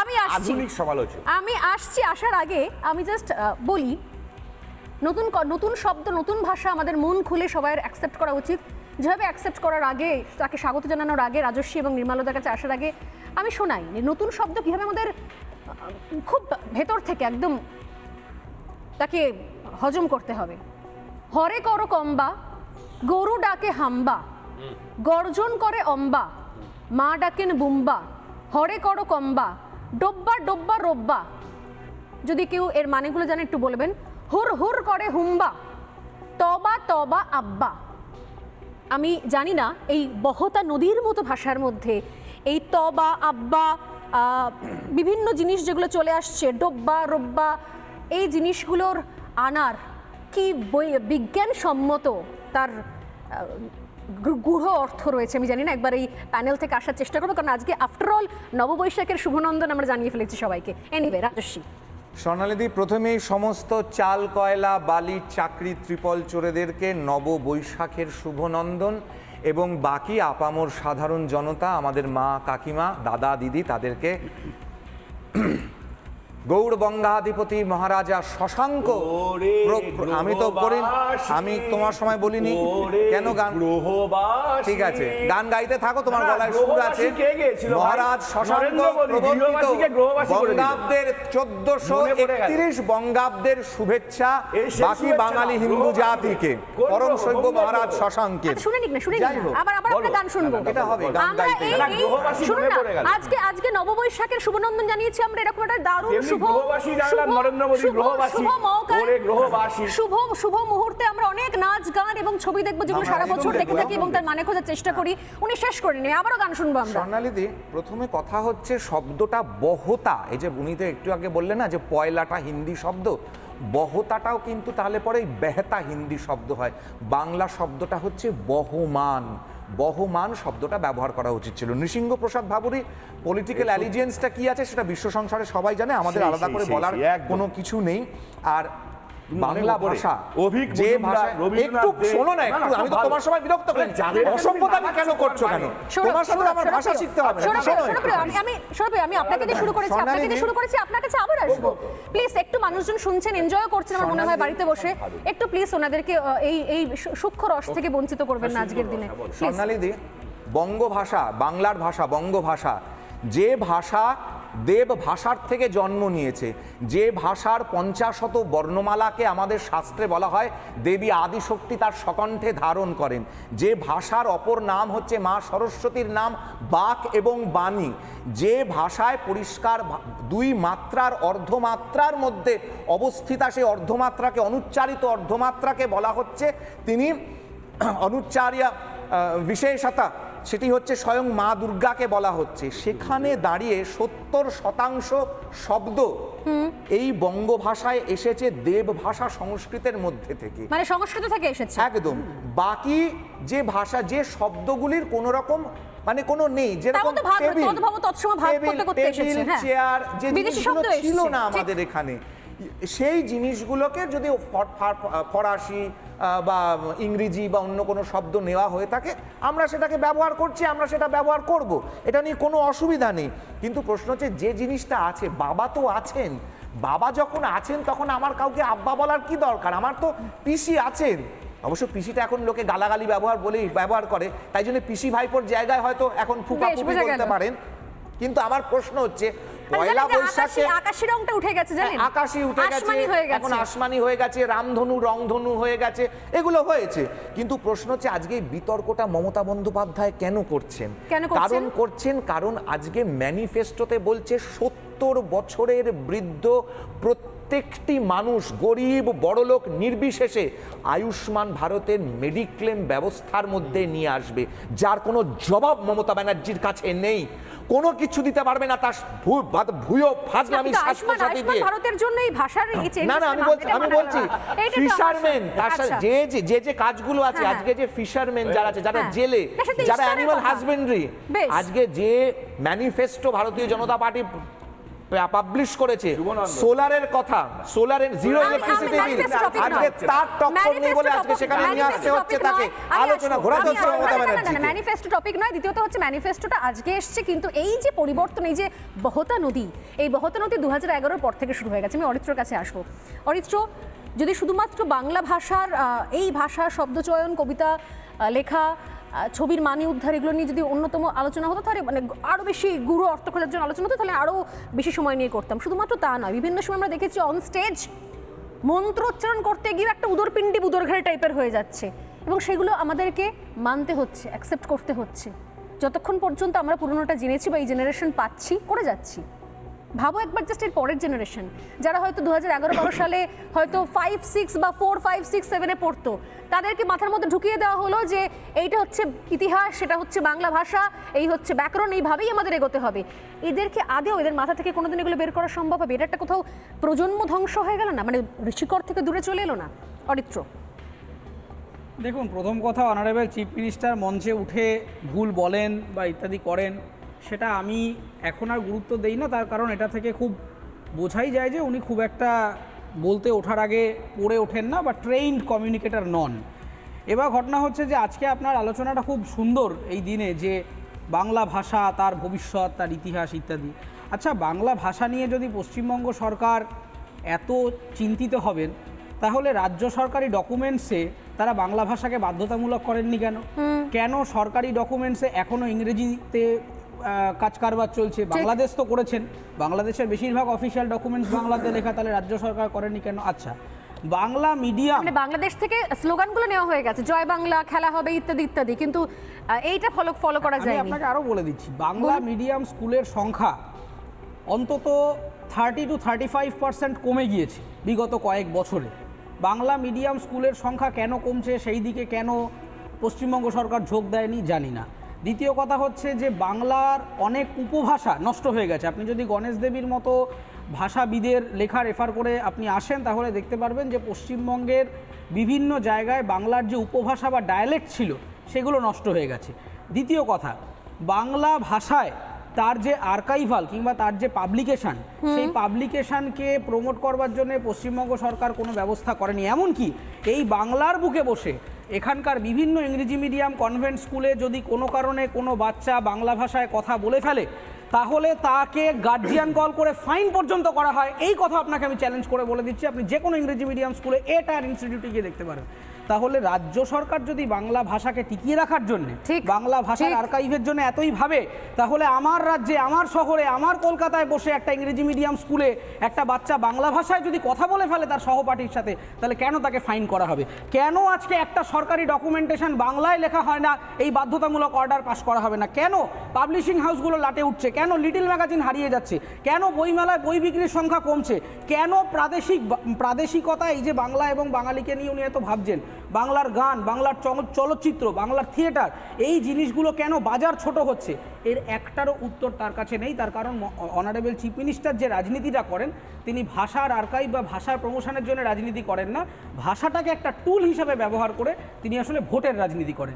আমি আসছি। আধুনিক সমালোচক। আমি আসছি আসার আগে আমি জাস্ট বলি নতুন নতুন শব্দ নতুন ভাষা আমাদের মন খুলে সবাই অ্যাকসেপ্ট করা উচিত। যেভাবে অ্যাকসেপ্ট করার আগে তাকে স্বাগত জানানোর আগে রাজস্বী এবং নির্মালদার কাছে আসার আগে আমি শোনাই নতুন শব্দ কীভাবে আমাদের খুব ভেতর থেকে একদম তাকে হজম করতে হবে। হরে করো কম্বা গরু ডাকে হাম্বা গর্জন করে অম্বা মা ডাকেন বুম্বা হরে করো কম্বা, ডোব্বা ডোব্বা রোব্বা। যদি কেউ এর মানেগুলো জানে, একটু বলবেন। হুর হুর করে হুম্বা, তবা তবা আব্বা। আমি জানি না, এই বহতা নদীর মতো ভাষার মধ্যে এই তবা, আব্বা বিভিন্ন জিনিস যেগুলো চলে আসছে, ডোব্বা, রোব্বা, এই জিনিসগুলোর আনার কি বিজ্ঞানসম্মত তার গূঢ় অর্থ রয়েছে। আমি জানি না, একবার এই প্যানেল থেকে আসার চেষ্টা করব, কারণ আজকে আফটারঅল নববৈশাখের শুভনন্দন আমরা জানিয়ে ফেলেছি সবাইকে। এনিওয়ে রাজস্বী স্বর্ণালিদি, প্রথমেই সমস্ত চাল, কয়লা, বালি, চাকরি, ত্রিপল চোরেদেরকে নববৈশাখের শুভনন্দন এবং বাকি আপামর সাধারণ জনতা, আমাদের মা কাকিমা, দাদা, দিদি, তাদেরকে গৌড়বঙ্গাধিপতি মহারাজা শশাঙ্ক আমি তো করি আমি তোমার সময় বলিনি কেন গান ঠিক আছে গান গাইতে থাকো তোমার গলায় সুর আছে? মহারাজ শশাঙ্ক প্রবর্তিত। বঙ্গাব্দের চোদ্দশো। একত্রিশ বঙ্গাব্দের শুভেচ্ছা বাকি বাঙালি হিন্দু জাতিকে পরম গ্রহ? মহারাজ গ্রহ? শশাঙ্কের আচ্ছা শুনে নিক না শুনে নিক আবার আবার। আমরা গান শুনব এটা হবে, গান গাইতে শুনুন না আজকে আজকে নববৈশাখের শুভনন্দন জানিয়েছি আমরা এরকম একটা দারুণ শুভ গ্রহবাসী জানলাম শুভ- নরেন্দ্র মোদী গ্রহবাসী। ওরে গ্রহবাসী। শুভ শুভ মুহূর্তে আমরা অনেক নাচ গান এবং ছবি দেখব যেগুলো সারা বছর দেখে থাকি এবং তার মানে খোঁজার চেষ্টা করি উনি শেষ করে নিয়ে আবারও গান শুনব আমরা স্বর্ণালিদি প্রথমে কথা হচ্ছে শব্দটা বহতা এই যে উনি তো একটু আগে বললেন না যে পয়লাটা হিন্দি শব্দ বহতাটাও কিন্তু তাহলে পরে বেহতা হিন্দি শব্দ হয়। বাংলা শব্দটা হচ্ছে বহমান। বহমান শব্দটা ব্যবহার করা উচিত ছিল। নৃসিংহ প্রসাদ ভাবুরি পলিটিক্যাল অ্যালিজিয়েন্সটা কি আছে সেটা বিশ্ব সংসারে সবাই জানে আমাদের আলাদা করে বলার কোনো কিছু নেই। আর বাংলা ভাষা। যে ভাষা একটু শোনো না একটু আমি তো তোমার সময় বিরক্ত করি। অসভ্যতা আমি কেন করছ কেন? তোমার সাথে আমার ভাষা শিখতে হবে। আমি আমি আমি আপনাকে দিয়ে শুরু করেছি আপনাকে দিয়ে শুরু করেছি আপনার কাছে আবার আসব। প্লিজ একটু মানুষজন শুনছেন এনজয় করছেন আমার মনে হয় বাড়িতে বসে। একটু প্লিজ ওনাদেরকে এই এই সূক্ষ্ম রস থেকে বঞ্চিত করবেন না আজকের দিনে. স্বর্ণালিদি বঙ্গ ভাষা বাংলার ভাষা বঙ্গ ভাষা যে ভাষা দেব ভাষার থেকে জন্ম নিয়েছে। যে ভাষার পঞ্চাশত বর্ণমালাকে আমাদের শাস্ত্রে বলা হয়, দেবী আদিশক্তি তার সকণ্ঠে ধারণ করেন। যে ভাষার অপর নাম হচ্ছে মা সরস্বতীর নাম বাক এবং বাণী। যে ভাষায় পরিষ্কার দুই মাত্রার অর্ধমাত্রার মধ্যে অবস্থিতা, সেই অর্ধমাত্রাকে অনুচ্চারিত অর্ধমাত্রাকে বলা হচ্ছে। তিনি অনুচ্চারিয়া বিশেষতা সেটি হচ্ছে স্বয়ং মা দুর্গাকে বলা হচ্ছে। সেখানে দাঁড়িয়ে সত্তর শতাংশ শব্দ এই বঙ্গ ভাষায় এসেছে দেব ভাষা সংস্কৃতের মধ্যে থেকে। মানে সংস্কৃত থেকে এসেছে? একদম। বাকি যে ভাষা যে শব্দগুলির কোনো রকম মানে কোনো নেই যেরকম টেবিল, হ্যাঁ। চেয়ার যে জিনিসগুলো ছিল না আমাদের এখানে। সেই জিনিসগুলোকে যদি ফরাসি বা ইংরেজি বা অন্য কোনো শব্দ নেওয়া হয়ে থাকে আমরা সেটাকে ব্যবহার করছি আমরা সেটা ব্যবহার করব। এটা নিয়ে কোনো অসুবিধা নেই। কিন্তু প্রশ্ন হচ্ছে যে জিনিসটা আছে বাবা তো আছেন। বাবা যখন আছেন তখন আমার কাউকে আব্বা বলার কি দরকার? আমার তো পিসি আছেন। অবশ্য পিসিটা এখন লোকে গালাগালি ব্যবহার বলেই ব্যবহার করে। তাই জন্য পিসি ভাইপোর জায়গায় হয়তো এখন ফুপা ফুপি বলতে পারেন। কিন্তু আমার প্রশ্ন হচ্ছে পয়লা জানেন যে বৈশাখে আকাশি রংটা উঠে গেছে জানেন? আকাশি উঠে গেছে। হয়ে গেছে। এখন আসমানি হয়ে গেছে রামধনু রংধনু হয়ে গেছে এগুলো হয়েছে। কিন্তু প্রশ্ন হচ্ছে আজকে বিতর্কটা মমতা বন্দ্যোপাধ্যায় কেন করছেন? কারণ করছেন কারণ আজকে ম্যানিফেস্টোতে বলছে সত্তর বছরের বৃদ্ধ প্রত্যেকটি মানুষ গরিব বড়লোক নির্বিশেষে আয়ুষ্মান ভারতের মেডিক্লেম ব্যবস্থার মধ্যে নিয়ে আসবে যার কোনো জবাব মমতা ব্যানার্জির কাছে নেই কোনো কিছু দিতে পারবে না তার ভুয়ো ফাজলামি কিন্তু আয়ুষ্মান দিয়ে ভারতের জন্য এই ভাষার না না আমি বলছি আমি বলছি ফিশারম্যান তার সাথে আচ্ছা। যে যে- যে কাজগুলো আছে হ্যাঁ, আজকে যে ফিশারম্যান যারা আছে যারা হ্যাঁ। জেলে যারা অ্যানিমাল। হাজবেন্ডারি আজকে যে ম্যানিফেস্টো ভারতীয় জনতা পার্টি পাবলিশ করেছে। সোলারের কথা সোলারের জিরো ইলেকট্রিসিটি বিল আজকে। তার টক্কর নেই বলে আজকে সেখানে নিয়ে আসতে হচ্ছে তাকে। আলোচনা ঘোরাতে হচ্ছে মমতা ব্যানার্জিকে। ম্যানিফেস্টো টপিক নয়। দ্বিতীয়ত হচ্ছে ম্যানিফেস্টোটা আজকে এসছে কিন্তু এই যে পরিবর্তন এই যে বহতা নদী এই বহতা নদী দু হাজার এগারোর পর থেকে শুরু হয়ে গেছে। আমি অরিত্রর কাছে আসব। অরিত্র যদি শুধুমাত্র বাংলা ভাষার এই ভাষা শব্দচয়ন কবিতা লেখা ছবির মানি উদ্ধার এগুলো নিয়ে যদি অন্যতম আলোচনা হতো, তাহলে মানে আরও বেশি গুরু অর্থ খোঁজার জন্য আলোচনা হতো, তাহলে আরও বেশি সময় নিয়ে করতাম। শুধুমাত্র তা নয়, বিভিন্ন সময় আমরা দেখেছি অন স্টেজ মন্ত্র উচ্চারণ করতে গিয়ে একটা উদরপিণ্ডি বুদরঘাড়ি টাইপের হয়ে যাচ্ছে এবং সেগুলো আমাদেরকে মানতে হচ্ছে অ্যাকসেপ্ট করতে হচ্ছে। যতক্ষণ পর্যন্ত আমরা পুরনোটা জেনেছি বা এই জেনারেশন পাচ্ছি, করে যাচ্ছি। ভাবো একবার জাস্ট এর পরের জেনারেশন যারা হয়তো দু হাজার এগারো বারো সালে হয়তো ফাইভ সিক্স বা ফোর ফাইভ সিক্স সেভেনে পড়তো, তাদেরকে মাথার মধ্যে ঢুকিয়ে দেওয়া হলো যে এইটা হচ্ছে ইতিহাস, সেটা হচ্ছে বাংলা ভাষা, এই হচ্ছে ব্যাকরণ, এইভাবেই আমাদের এগোতে হবে। এদেরকে আদেও এদের মাথা থেকে কোনোদিন এগুলো বের করা সম্ভব হবে? এটা একটা কোথাও প্রজন্ম ধ্বংস হয়ে গেল না? মানে ঋষিকর থেকে দূরে চলে এলো না? অরিত্র। দেখুন, প্রথম কথা অনারেবল চিফ মিনিস্টার মঞ্চে উঠে ভুল বলেন বা ইত্যাদি করেন সেটা আমি এখন আর গুরুত্ব দেই না তার কারণ এটা থেকে খুব বোঝাই যায় যে উনি খুব একটা বলতে ওঠার আগে পড়ে ওঠেন না বা ট্রেইনড কমিউনিকেটার নন। এবার ঘটনা হচ্ছে যে আজকে আপনার আলোচনাটা খুব সুন্দর এই দিনে যে বাংলা ভাষা তার ভবিষ্যৎ তার ইতিহাস ইত্যাদি। আচ্ছা বাংলা ভাষা নিয়ে যদি পশ্চিমবঙ্গ সরকার এত চিন্তিত হবেন তাহলে রাজ্য সরকারি ডকুমেন্টসে তারা বাংলা ভাষাকে বাধ্যতামূলক করেননি কেন? কেন সরকারি ডকুমেন্টসে এখনও ইংরেজিতে কাজ কারবার চলছে। বাংলাদেশ তো করেছেন। বাংলাদেশের বেশিরভাগ অফিসিয়াল ডকুমেন্টস বাংলাতে লেখা তাহলে রাজ্য সরকার করেনি কেন? আচ্ছা বাংলা মিডিয়াম মানে বাংলাদেশ থেকে স্লোগানগুলো নেওয়া হয়ে গেছে জয় বাংলা খেলা হবে ইত্যাদি ইত্যাদি কিন্তু এইটা ফলো ফলো করা আমি যায়নি। আপনাকে আরও বলে দিচ্ছি বাংলা মিডিয়াম স্কুলের সংখ্যা অন্তত thirty two thirty five percent কমে গিয়েছে বিগত কয়েক বছরে। বাংলা মিডিয়াম স্কুলের সংখ্যা কেন কমছে সেই দিকে কেন পশ্চিমবঙ্গ সরকার ঝোঁক দেয়নি জানি না। দ্বিতীয় কথা হচ্ছে যে বাংলার অনেক উপভাষা নষ্ট হয়ে গেছে। আপনি যদি গণেশ দেবীর মতো ভাষাবিদের লেখা রেফার করে আপনি আসেন তাহলে দেখতে পারবেন যে পশ্চিমবঙ্গের বিভিন্ন জায়গায় বাংলার যে উপভাষা বা ডায়ালেক্ট ছিল সেগুলো নষ্ট হয়ে গেছে। দ্বিতীয় কথা বাংলা ভাষায় তার যে আর্কাইভাল কিংবা তার যে পাবলিকেশন সেই পাবলিকেশনকে প্রমোট করবার জন্য পশ্চিমবঙ্গ সরকার কোনো ব্যবস্থা করেনি। এমনকি এই বাংলার বুকে বসে এখানকার বিভিন্ন ইংরেজি মিডিয়াম কনভেন্ট স্কুলে যদি কোনো কারণে কোনো বাচ্চা বাংলা ভাষায় কথা বলে ফেলে তাহলে তাকে গার্জিয়ান কল করে ফাইন পর্যন্ত করা হয়। এই কথা আপনাকে আমি চ্যালেঞ্জ করে বলে দিচ্ছি। আপনি যে কোনো ইংরেজি মিডিয়াম স্কুলে এটা ইনস্টিটিউটে গিয়ে দেখতে পারেন। তাহলে রাজ্য সরকার যদি বাংলা ভাষাকে টিকিয়ে রাখার জন্য ঠিক, বাংলা ভাষার আর্কাইভের জন্য এতই ভাবে তাহলে আমার রাজ্যে আমার শহরে আমার কলকাতায় বসে একটা ইংরেজি মিডিয়াম স্কুলে একটা বাচ্চা বাংলা ভাষায় যদি কথা বলে ফেলে তার সহপাঠীর সাথে তাহলে কেন তাকে ফাইন করা হবে? কেন আজকে একটা সরকারি ডকুমেন্টেশন বাংলায় লেখা হয় না এই বাধ্যতামূলক অর্ডার পাস করা হবে না? কেন পাবলিশিং হাউসগুলো লাটে উঠছে? কেন লিটল ম্যাগাজিন হারিয়ে যাচ্ছে? কেন বইমেলায় বই বিক্রির সংখ্যা কমছে? কেন প্রাদেশিক প্রাদেশিকতা এই যে বাংলা এবং বাঙালিকে নিয়ে উনি এত ভাবছেন? বাংলার গান, বাংলার চল- চলচ্চিত্র, বাংলার থিয়েটার, এই জিনিসগুলো কেন বাজার ছোট হচ্ছে? এর একটারও উত্তর তার কাছে নেই। তার কারণ অনারেবল চিফ মিনিস্টার যে রাজনীতিটা করেন, তিনি ভাষার আর্কাইভ বা ভাষার প্রমোশনের জন্য রাজনীতি করেন না। ভাষাটাকে একটা টুল হিসাবে ব্যবহার করে তিনি আসলে ভোটের রাজনীতি করেন।